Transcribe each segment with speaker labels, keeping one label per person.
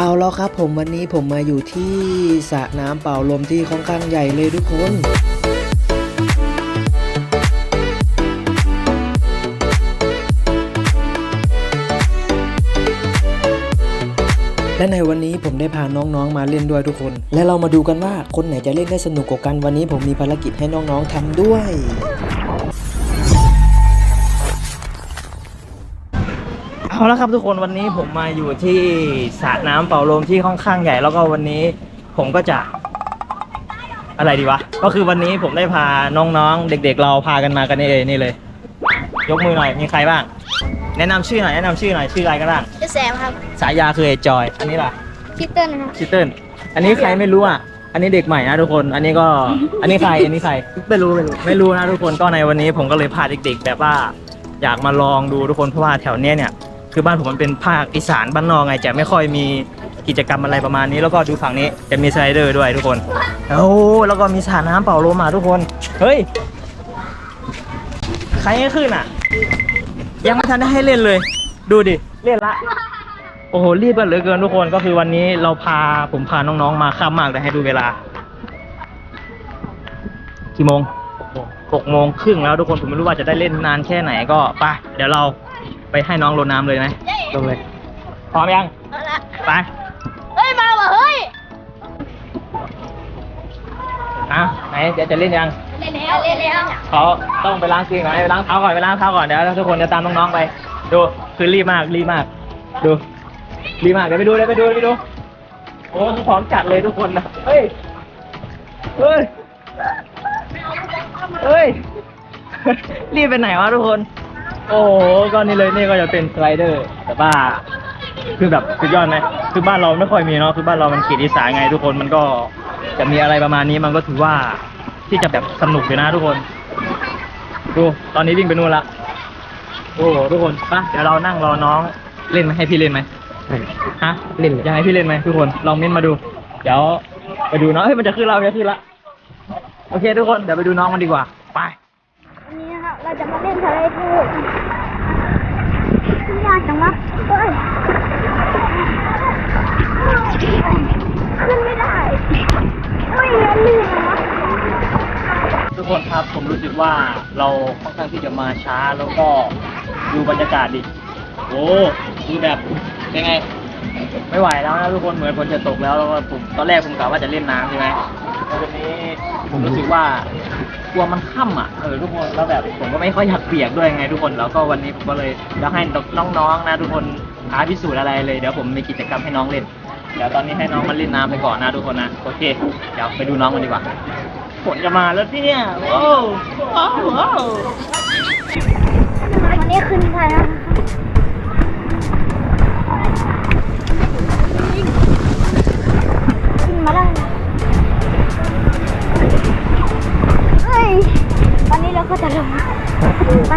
Speaker 1: เอาแล้วครับผมวันนี้ผมมาอยู่ที่สระน้ำเป่าลมที่ค่อนข้างใหญ่เลยทุกคนและในวันนี้ผมได้พาน้องๆมาเล่นด้วยทุกคน และเรามาดูกันว่าคนไหนจะเล่นได้สนุกกว่ากันวันนี้ผมมีภารกิจให้น้องๆทำด้วย
Speaker 2: เอาละครับทุกคนวันนี้ผมมาอยู่ที่สระน้ำเป่าลมที่ค่อนข้างใหญ่แล้วก็วันนี้ผมก็จะอะไรดีวะ ก็คือวันนี้ผมได้พาน้องๆ เด็ก ๆ เราพากันมากันนี่เองนี่เลย ยกมือหน่อยมีใครบ้าง แนะนำชื่อหน่อยแนะนำชื่อหน่อยชื่ออะไรกันบ้าง
Speaker 3: ชื่อแซมครับ
Speaker 2: สายาคือไอจอย อันนี้ล่ะ
Speaker 3: คิตเติ้ลนะครับ
Speaker 2: ชิตเติ้ลอันนี้ใครไม่รู้อะ อันนี้เด็กใหม่นะทุกคน อันนี้ก็ อันนี้ใคร อันนี้ใคร ไม่รู้ไม่รู้ ไม่รู้นะทุกคน ก็ในวันนี้ผมก็เลยพาเด็กๆแบบว่า อยากมาลองดูทุกคน เพราะว่าแถวเนี้ยเนี่ย คือบ้านผมมันเป็นภาคอีสานบ้านนอกไงจะไม่ค่อยมีกิจกรรมอะไรประมาณนี้ แล้วก็ดูฝั่งนี้จะมีสไลเดอร์ด้วยทุกคนโอ้แล้วก็มีสระน้ำเป่าลมมาทุกคน เฮ้ย ใครให้ขึ้นอะ ยังไม่ทันได้ให้เล่นเลย ดูดิ เล่นละ โอ้โห รีบกันเหลือเกินทุกคนก็คือวันนี้เราพาผมพาน้องๆมาข้ามมากเลยให้ดูเวลา กี่โมงหกโมงครึ่งแล้วทุกคนผมไม่รู้ว่าจะได้เล่นนานแค่ไหนก็ไปเดี๋ยวเรา ไปให้น้องลงน้ำเลยไหมลงเลยพร้อมยัง
Speaker 3: เอาละ
Speaker 2: ไป
Speaker 3: เฮ้ย มาว่ะเฮ้ย
Speaker 2: อะไหนเดี๋ยวจะเล่นยัง
Speaker 3: เล่นแล้วเล่นแล้ว
Speaker 2: เขาต้องไปล้างตีนก่อนไปล้างเท้าก่อนไปล้างเท้าก่อนเดี๋ยวทุกคนจะตามน้องๆไปดูคือรีบมากรีบมาก ดูรีบมากเดี๋ยวไปดูเดี๋ยวไปดูเดี๋ยวไปดูโอ้พร้อมจัดเลยทุกคนนะเฮ้ยเฮ้ยเฮ้ยรีบไปไหนวะทุกคน โอ้โหก็นี่เลยนี่ก็จะเป็นสไลเดอร์ แต่ว่าคือแบบสุดยอดไหมคือบ้านเราไม่ค่อยมีเนาะคือบ้านเรามันเขตอีสานไงทุกคนมันก็จะมีอะไรประมาณนี้มันก็ถือว่าที่จะแบบสนุกอยู่นะทุกคน ดูตอนนี้วิ่งไปนู่นละโอ้โหทุกคนไปะเดี๋ยวเรานั่งรอน้องเล่นไหมให้พี่เล่นไหมฮะเล่นจะให้พี่เล่นไหมทุกคนลองเม้นมาดู เดี๋ยวไปดูน้องเฮ้ยมันจะขึ้นเราจะขึ้นละโอเค ทุกคนเดี๋ยวไปดูน้องมันดีกว่า ไป
Speaker 3: วันนี้นะครับ เราจะมาเล่นทะเลพูดยากจังวะเฮ้ยขึ้นไม่ได้ไม่เรียนลื่นนะวะ
Speaker 2: ทุกคนครับผมรู้สึกว่าเราค่อนข้างที่จะมาช้าแล้วก็ดูบรรยากาศดิโอ้ดูแบบยังไง ไม่ไหวแล้วนะทุกคนเหมือนฝนจะตกแล้วแล้วก็ผมตอนแรกผมกะว่าจะเล่นน้ำใช่ไหม วทีนี้ผมรู้สึกว่ากลัวมันค่ำอะเออทุกคนแล้วแบบผมก็ไม่ค่อยอยากเปียกด้วยไงทุกคนแล้วก็วันนี้ผมก็เลยอยากให้น้องๆนะทุกคนหาพิสูจน์อะไรเลยเดี๋ยวผมมีกิจกรรมให้น้องเล่นเดี๋ยวตอนนี้ให้น้องมาเล่นน้ำไปก่อนนะทุกคนนะโอเคเดี๋ยวไปดูน้องกันดีกว่าฝนจะมาแล้วเนี่ยโอ้โอ้โห
Speaker 3: วันนี้ขึ้นใครนะขึ้นมาได้ นนี้เราก็จะลงไป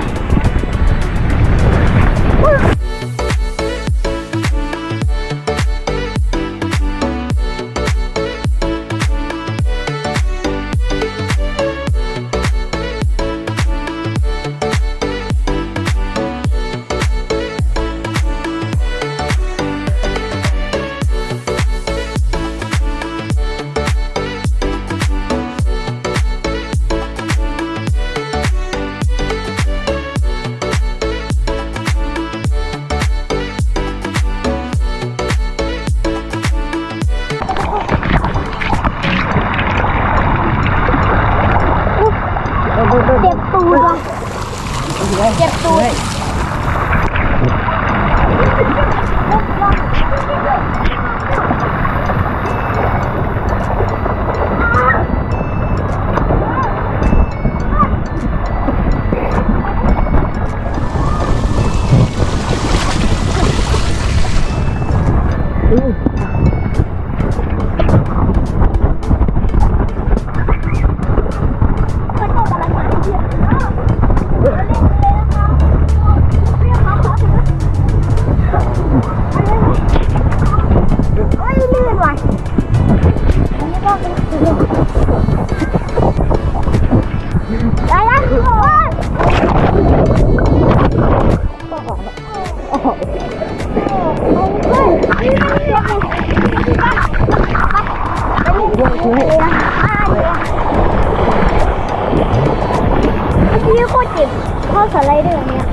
Speaker 3: ตเจ็บข้าสไลเดอร์เนี่ย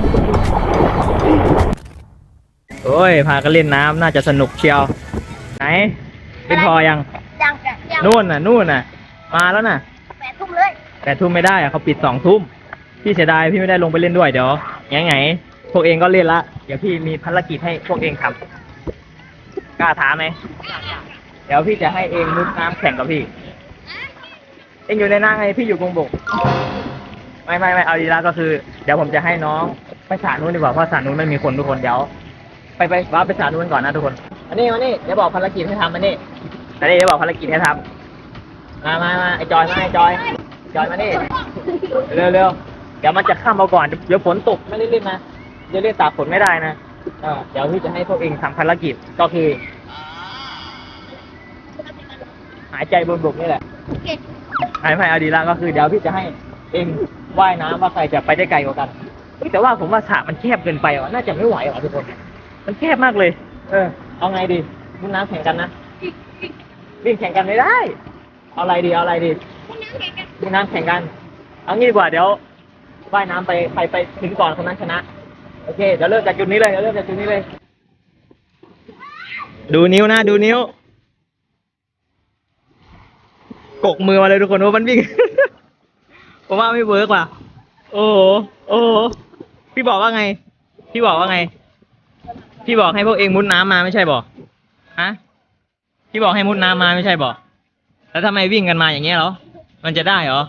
Speaker 3: โอ้ย
Speaker 2: พากันเล่นน้ำน่าจะสนุกเชียว ไหนเป็นพอยัง
Speaker 3: ยัง
Speaker 2: นู่นน่ะ นู่นน่ะ มาแล้วน่ะ
Speaker 3: แปดทุ่มเลย
Speaker 2: แต่ทุ่มไม่ได้อะเขาปิดสองทุ่ม พี่เสียดายพี่ไม่ได้ลงไปเล่นด้วยเดี๋ยวยังไงพวกเองก็เล่นละ เดี๋ยวพี่มีภารกิจให้พวกเองทำกล้าท้าไหม เดี๋ยวพี่จะให้เองมุดน้ำแข่งกับพี่ เองอยู่ในน้ำไงพี่อยู่กรงบก ไม่ไม่ไม่เอาดีละก็คือ เดี๋ยวผมจะให้น้องไปสระนู้นดีกว่าเพราะสระนู้นไม่มีคนทุกคนเดี๋ยว ไปไปว่าไปสระนู้นก่อนนะทุกคนอันนี้มานี่เดี๋ยวบอกภารกิจให้ทำมานี่อันนี้เดี๋ยวบอกภารกิจให้ทำมามามาไอจอยมาไอจอยจอยมานี่เร็วเร็วเดี๋ยวมันจะข้ามมาก่อนเดี๋ยวฝนตกไม่ได้เล่นนะเดี๋ยวเล่นตากฝนไม่ได้นะเออเดี๋ยวพี่จะให้พวกเองทำภารกิจก็คือ หายใจบนบกนี่แหละ
Speaker 3: โอเค
Speaker 2: หายไปเอาดีละก็คือ เดี๋ยวพี่จะให้เอง ว่ายน้ำว่าใครจะไปได้ไกลกว่ากันเฮ้ยแต่ว่าผมว่าสระมันแคบเกินไปว่ะน่าจะไม่ไหวว่ะทุกคน มันแคบมากเลย เออ เอาไงดีมุดน้ำแข่งกันนะวิ่งแข่งกันไม่ได้ เอาอะไรดีเอาอะไรดีมุดน้ำแข่งกัน เอางี้ดีกว่าเดี๋ยวว่ายน้ำไปใครไปถึงก่อนคนนั้นชนะ โอเคเดี๋ยวเริ่มจากจุดนี้เลยเดี๋ยวเริ่มจากจุดนี้เลย ดูนิ้วนะดูนิ้ว กกมือมาเลยทุกคนว่ามันวิ่ง ผมว่าไม่เวิร์กว่ะ โอ้โห โอ้โห พี่บอกว่าไง พี่บอกว่าไง พี่บอกให้พวกเองมุดน้ำมาไม่ใช่บอกฮะ พี่บอกให้มุดน้ำมาไม่ใช่บอกแล้วทำไมวิ่งกันมาอย่างเงี้ยเหรอ มันจะได้เหรอ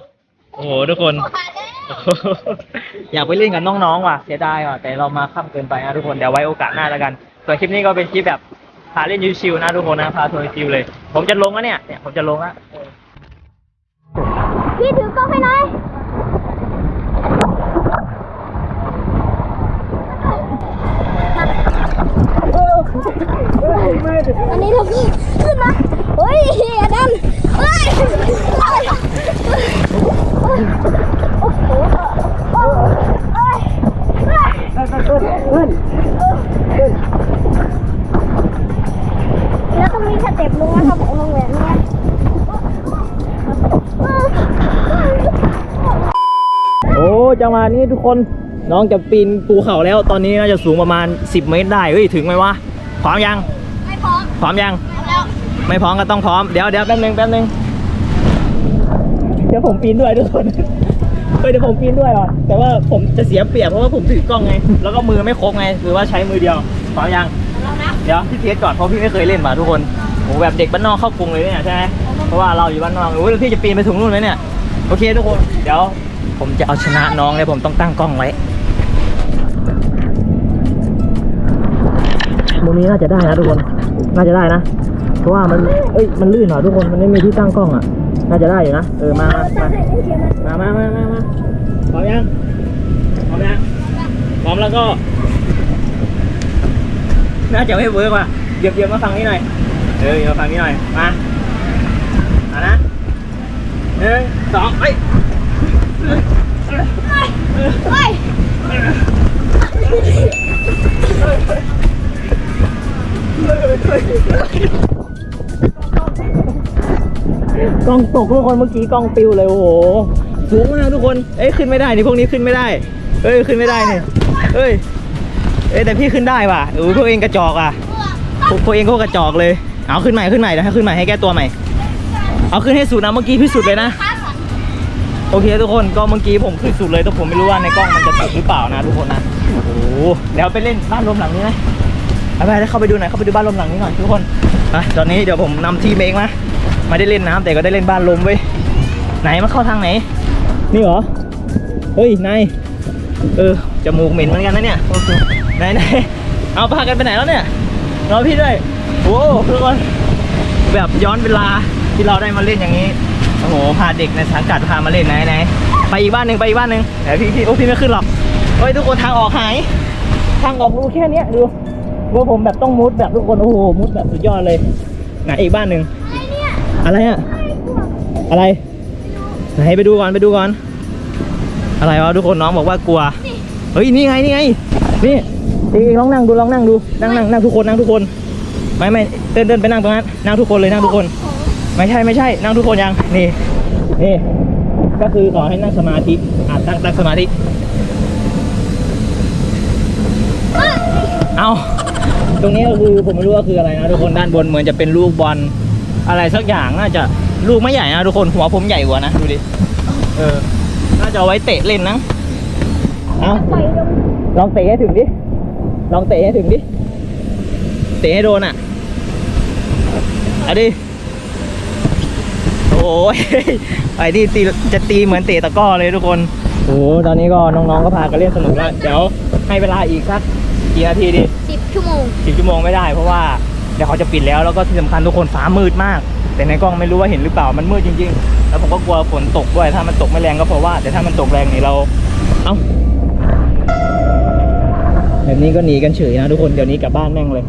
Speaker 2: โอ้โหทุกคน อยากไปเล่นกับน้องๆว่ะ เสียดายว่ะ แต่เรามาค่ำเกินไปนะทุกคน เดี๋ยวไว้โอกาสหน้าแล้วกัน ส่วนคลิปนี้ก็เป็นคลิปแบบพาเล่นชิวๆนะทุกคนนะพาทัวร์ชิวเลย ผมจะลงแล้วเนี่ย เนี่ยผมจะลงแล้ว
Speaker 3: พี่ถือกล้องให้หน่อยอันนี้เราพี่ คน
Speaker 2: น้องจะปีนภูเขาแล้ว ตอนนี้น่าจะสูงประมาณ 10 เมตรได้เฮ้ยถึงไหมวะพร้อมยัง
Speaker 3: ไม่พร้อม
Speaker 2: พร้อมยัง
Speaker 3: เอาแล้ว
Speaker 2: ไม่พร้อมก็ต้องพร้อม เดี๋ยวเดี๋ยวแป๊บนึงแป๊บนึงเดี๋ยวผมปีนด้วยทุกคนเฮ้ยเดี๋ยวผมปีนด้วยเหรอ แต่ว่าผมจะเสียเปรียบเพราะว่าผมถือกล้องไง แล้วก็มือไม่ครบไง หรือว่าใช้มือเดียวพร้อมยัง
Speaker 3: เอานะ
Speaker 2: เดี๋ยวพี่เทสก่อนเพราะพี่ไม่เคยเล่นมาทุกคนโอ้แบบเด็กบ้านนอกเข้ากรุงเลยเนี่ยใช่ไหมเพราะว่าเราอยู่บ้านนอกโอ้ยแล้วพี่จะปีนไปถึงนู่นไหมเนี่ย โอเคทุกคน เดี๋ยว ผมจะเอาชนะน้องเลยผมต้องตั้งกล้องไว้มุมนี้น่าจะได้นะทุกคน น่าจะได้นะ เพราะว่ามัน เอ้ย มันลื่นเหรอยทุกคน มันไม่มีที่ตั้งกล้องอะ น่าจะได้อยู่นะ เออ มา มา มา มา มา มามาพร้อมยัง พร้อมยัง พร้อมแล้วก็ น่าจะไม่เวิร์กว่ะเหยียบเหยียบมาฝั่งนี้หน่อย เออเหยียบมาฝั่งนี้หน่อย มาเอานะหนึ่งสองไป
Speaker 3: เฮ้ย
Speaker 2: กล้องตกทุกคนเมื่อกี้กล้องปิวเลยโอ้โหสูงมากทุกคน เอ้ยขึ้นไม่ได้นี่พวกนี้ขึ้นไม่ได้ เอ้ยขึ้นไม่ได้นี่เอ้ย เอ้ยแต่พี่ขึ้นได้ว่ะโอ้ยพวกเองกระจอกอะพวกพวกเองก็กระจอกเลย เอาขึ้นใหม่ขึ้นใหม่เดี๋ยวให้ขึ้นใหม่ให้แก้ตัวใหม่ เอาขึ้นให้สุดนะเมื่อกี้พี่สุดเลยนะ โอเคทุกคนก็เมื่อกี้ผมขึ้นสุดเลยแต่ผมไม่รู้ว่าในกล้องมันจะติดหรือเปล่านะทุกคนนะโอ้โหเดี๋ยวไปเล่นบ้านลมหลังนี้ไหมไปไปเข้าไปดูหน่อยเข้าไปดูบ้านลมหลังนี้หน่อยทุกคนอะตอนนี้เดี๋ยวผมนำทีมเองมาไม่ได้เล่นน้ำแต่ก็ได้เล่นบ้านลมเว้ไหนมาเข้าทางไหน นี่เหรอเฮ้ยนายเออจมูกเหม็นเหมือนกันนะเนี่ยโอเคไหนไหนเอาพากันไปไหนแล้วเนี่ยรอพี่ด้วยโอ้ทุกคนแบบย้อนเวลาที่เราได้มาเล่นอย่างนี้ โอ้โหพาเด็กในสังกัดพามาเล่นไหนไหนไปอีกบ้านหนึ่งไปอีกบ้านหนึ่งแต่พี่พี่โอ้พี่ไม่ขึ้นหรอกเฮ้ยทุกคนทางออกหาย ทางออกรูแค่เนี้ยดูว่าผมแบบต้องมุดแบบทุกคนโอ้โหมุดแบบสุดยอดเลยไหนอีกบ้านหนึ่งอะไรอะอะไรไหนไปดูก่อนไปดูก่อน อะไรวะทุกคนน้องบอกว่ากลัวเฮ้ยนี่ไงนี่ไงนี่เองลองนั่งดูลองนั่งดูนั่งนั่งนั่งทุกคนนั่งทุกคนไม่ไม่เดินเดินไปนั่งตรงนั้นนั่งทุกคนเลยนั่งทุกคน ไม่ใช่ไม่ใช่ นั่งทุกคนยัง นี่ นี่ ก็คือขอให้นั่งสมาธิอ่าตั้งตั้งสมาธิ เอาตรงนี้ก็คือผมไม่รู้ว่าคืออะไรนะทุกคนด้านบนเหมือนจะเป็นลูกบอลอะไรสักอย่างน่าจะลูกไม่ใหญ่นะทุกคนหัวผมใหญ่กว่านะดูดิเออน่าจะเอาไว้เตะเล่นนะเอา
Speaker 3: ไปลง
Speaker 2: ลองเตะให้ถึงดิลองเตะให้ถึงดิเตะให้โดนอะเอาดิโอ้ ยไอ้นี่ตีจะตีเหมือนเตะตะกร้อเลยทุกคนโอ้ตอนนี้ก็น้องๆก็พากันเล่นสนุกแล้วเดี๋ยวให้เวลาอีกสักกี่นาทีดิ
Speaker 3: สิบชั่วโมง
Speaker 2: สิบชั่วโมงไม่ได้เพราะว่าเดี๋ยวเขาจะปิดแล้วแล้วก็ที่สำคัญทุกคนฟ้ามืดมาก แต่ในกล้องไม่รู้ว่าเห็นหรือเปล่ามันมืดจริง ๆ แล้วผมก็กลัวฝนตกด้วยถ้ามันตกไม่แรงก็เพราะว่าแต่ถ้ามันตกแรงนี่เราเอ้าแบบนี้ก็หนีกันเฉยนะทุกคนเดี๋ยวนี้กลับบ้านแม่งเลย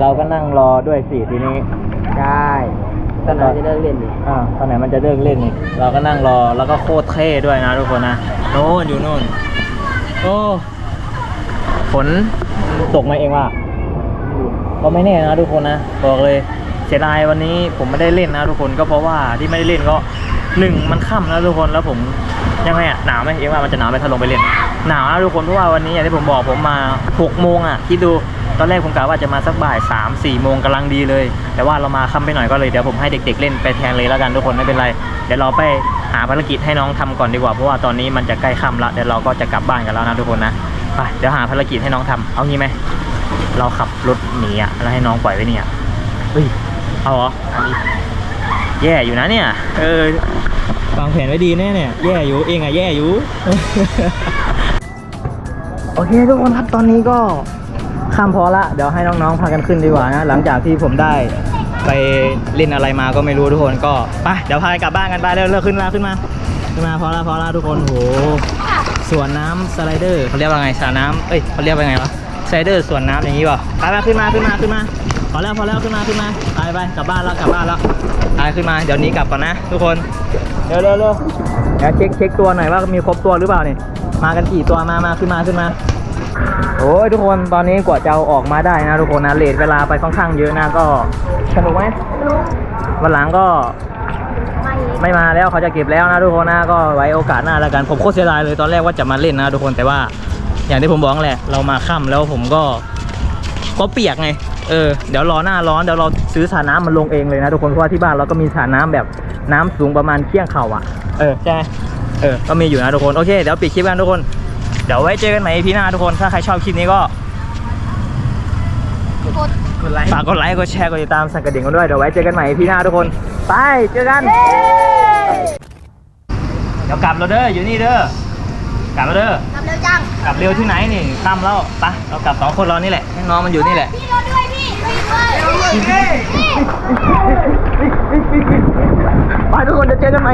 Speaker 2: เราก็นั่งรอด้วยสิทีนี้ได้ตอนไหนจะเลิกเล่นดิอ่าตอนไหนมันจะเลิกเล่นนี่เราก็นั่งรอแล้วก็โคตรเท่ด้วยนะทุกคนนะโน่นอยู่โน่นโอ้ฝนตกมาเองว่ะก็ไม่แน่นะทุกคนนะบอกเลยเสียดายวันนี้ผมไม่ได้เล่นนะทุกคนก็เพราะว่าที่ไม่ได้เล่นก็หนึ่งมันค่ำแล้วทุกคนแล้วผมยังไงอะหนาวไหมเองว่ามันจะหนาวไหมถ้าลงไปเล่นหนาวนะทุกคนเพราะว่าวันนี้อย่างที่ผมบอกผมมา6โมงอะคิดดู ตอนแรกผมกะว่าจะมาสักบ่าย3 4โมงกำลังดีเลย แต่ว่าเรามาค่ำไปหน่อยก็เลยเดี๋ยวผมให้เด็ก ๆ เล่นไปแทนเลยแล้วกันทุกคนไม่เป็นไร เดี๋ยวเราไปหาภารกิจให้น้องทำก่อนดีกว่าเพราะว่าตอนนี้มันจะใกล้ค่ำละเดี๋ยวเราก็จะกลับบ้านกันแล้วนะทุกคนนะไปเดี๋ยวหาภารกิจให้น้องทำเอางี้ไหมเราขับรถหนีอะแล้วให้น้องปล่อยไว้เนี่ยเฮ้ยเอาเหรอแย่อยู่นะเนี่ย เออวางแผนไว้ดีแน่เนี่ยแย่อยู่เองอะแย่อยู่โอเคทุกคนครับตอนนี้ก็ ข้ามพอละเดี๋ยวให้น้องๆพากันขึ้นดีกว่านะหลังจากที่ผมได้ไปเล่นอะไรมาก็ไม่รู้ทุกคนก็ไปเดี๋ยวพากันกลับบ้านกันไปเร็วเร็วขึ้นมาขึ้นมาขึ้นมาพอละพอละทุกคนโหสวนน้ำสไลเดอร์เขาเรียกว่าไงสระน้ำเอ้ยเขาเรียกว่าไงวะสไลเดอร์สวนน้ำอย่างนี้ป่ะไปไปขึ้นมาขึ้นมาขึ้นมาพอแล้วพอแล้วขึ้นมาขึ้นมาไปไปกลับบ้านแล้วกลับบ้านแล้วไปขึ้นมาเดี๋ยวนี้กลับก่อนนะ ทุกคนเร็วเร็วเร็วเดี๋ยวเช็คเช็คตัวหน่อยว่ามีครบตัวหรือเปล่านี่มากันกี่ตัวมามาขึ้นมาขึ้นมา โอ้ยทุกคนตอนนี้กว่าจะเอาออกมาได้นะทุกคนนะเลทเวลาไปค่อนข้างเยอะนะก็สนุกไหมวันหลังก็ไม่มาแล้วเขาจะเก็บแล้วนะทุกคนนะก็ไว้โอกาสหน้าแล้วกันผมโคตรเสียดายเลยตอนแรกว่าจะมาเล่นนะทุกคนแต่ว่า อย่างที่ผมบอกแหละ เรามาค่ำแล้วผมก็ก็เปียกไงเออเดี๋ยวรอหน้าร้อนเดี๋ยวเราซื้อสรน้ำมันลงเองเลยนะทุกคนเพราะว่าที่บ้านเราก็มีสรน้ำแบบน้ำสูงประมาณเที่ยงเข่าอะ เออใช่เออก็มีอยู่นะทุกคนโอเคเดี๋ยวปิดคลิปกันทุกคน เดี๋ยวไว้เจอกันใหม่พี่หน้าทุกคน ถ้าใครชอบคลิปนี้ก็
Speaker 3: กด
Speaker 2: ฝากกดไลค์กดแชร์กดติดตามสั่นกระดิ่งกันด้วยเดี๋ยวไว้เจอกันใหม่พี่หน้าทุกคนไปเจอกันเดี๋ยวกลับเราเด้ออยู่นี่เด้อกลับเราเด้อ
Speaker 3: กลับเร็วจัง
Speaker 2: กลับเร็วที่ไหนนี่ตั้มแล้วไปเรากลับสองคนเรานี่แหละให้น้องมันอยู่นี่แหละ
Speaker 3: พี่รอด้วยพี่ไปด้วยพี่
Speaker 2: ไปทุกคนจะเจอกันใหม่